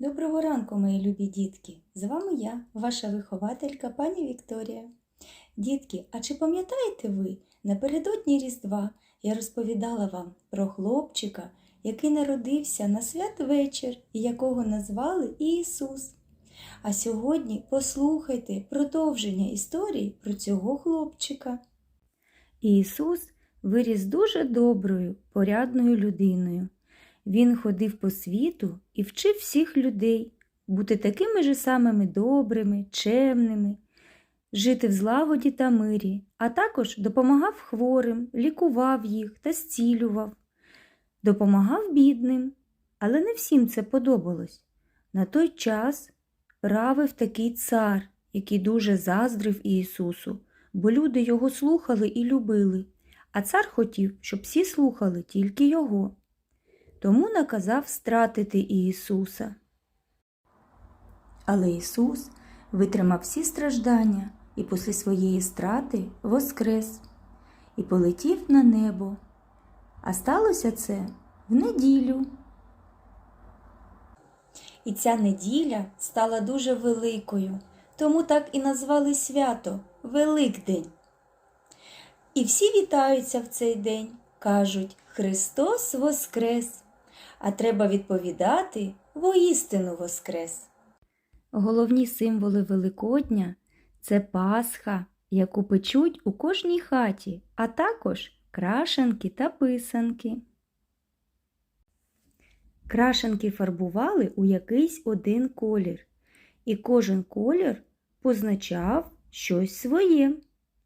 Доброго ранку, мої любі дітки! З вами я, ваша вихователька пані Вікторія. Дітки, а чи пам'ятаєте ви, напередодні Різдва я розповідала вам про хлопчика, який народився на святвечір і якого назвали Ісус. А сьогодні послухайте продовження історії про цього хлопчика. Ісус виріс дуже доброю, порядною людиною. Він ходив по світу і вчив всіх людей бути такими ж самими добрими, чемними, жити в злагоді та мирі, а також допомагав хворим, лікував їх та зцілював, допомагав бідним, але не всім це подобалось. На той час правив такий цар, який дуже заздрив Ісусу, бо люди його слухали і любили, а цар хотів, щоб всі слухали тільки його тому наказав стратити Ісуса. Але Ісус витримав всі страждання і після своєї страти воскрес і полетів на небо. А сталося це в неділю. І ця неділя стала дуже великою, тому так і назвали свято Великдень. І всі вітаються в цей день, кажуть Христос Воскрес! А треба відповідати воістину Воскрес. Головні символи Великодня це Пасха, яку печуть у кожній хаті, а також крашенки та писанки. Крашенки фарбували у якийсь один колір, і кожен колір позначав щось своє.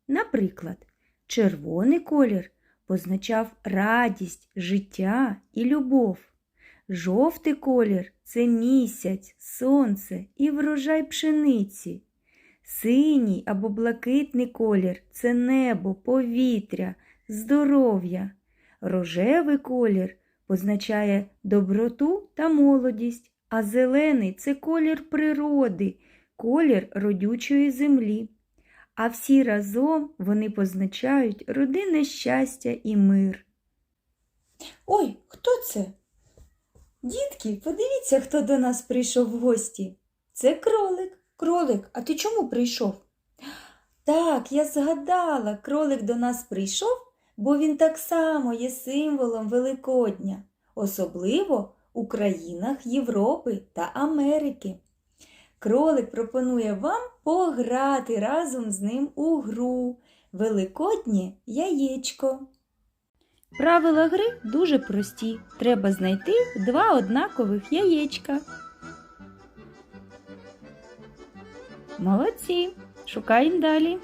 Наприклад, червоний колір позначав радість, життя і любов. Жовтий колір це місяць, сонце і врожай пшениці. Синій або блакитний колір це небо, повітря, здоров'я. Рожевий колір позначає доброту та молодість, а зелений це колір природи, колір родючої землі. А всі разом вони позначають родинне щастя і мир. Ой, хто це? Дітки, подивіться, хто до нас прийшов в гості. Це кролик. Кролик, а ти чому прийшов? Так, я згадала, кролик до нас прийшов, бо він так само є символом Великодня, особливо у країнах Європи та Америки. Кролик пропонує вам пограти разом з ним у гру Великоднє яєчко. Правила гри дуже прості. Треба знайти два однакових яєчка. Молодці. Шукаємо далі.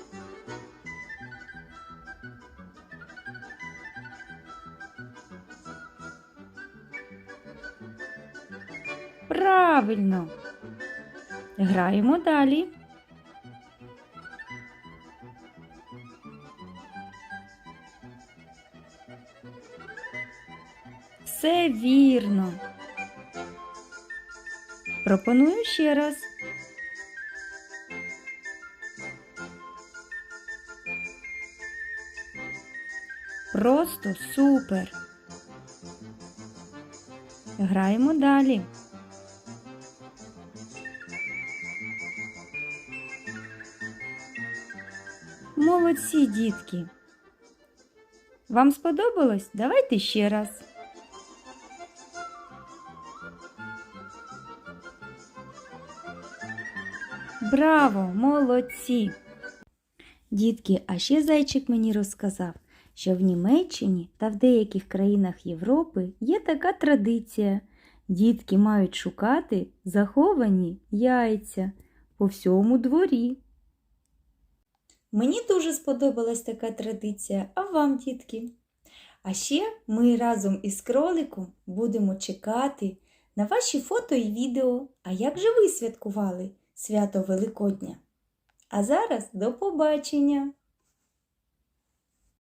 Правильно. Граємо далі. Все вірно. Пропоную ще раз. Просто супер. Граємо далі. Молодці, дітки. Вам сподобалось? Давайте ще раз. Браво, молодці! Дітки, а ще зайчик мені розказав, що в Німеччині та в деяких країнах Європи є така традиція. Дітки мають шукати заховані яйця по всьому дворі. Мені дуже сподобалась така традиція, а вам, дітки? А ще ми разом із кроликом будемо чекати на ваші фото і відео. А як же ви святкували свято Великодня? А зараз до побачення!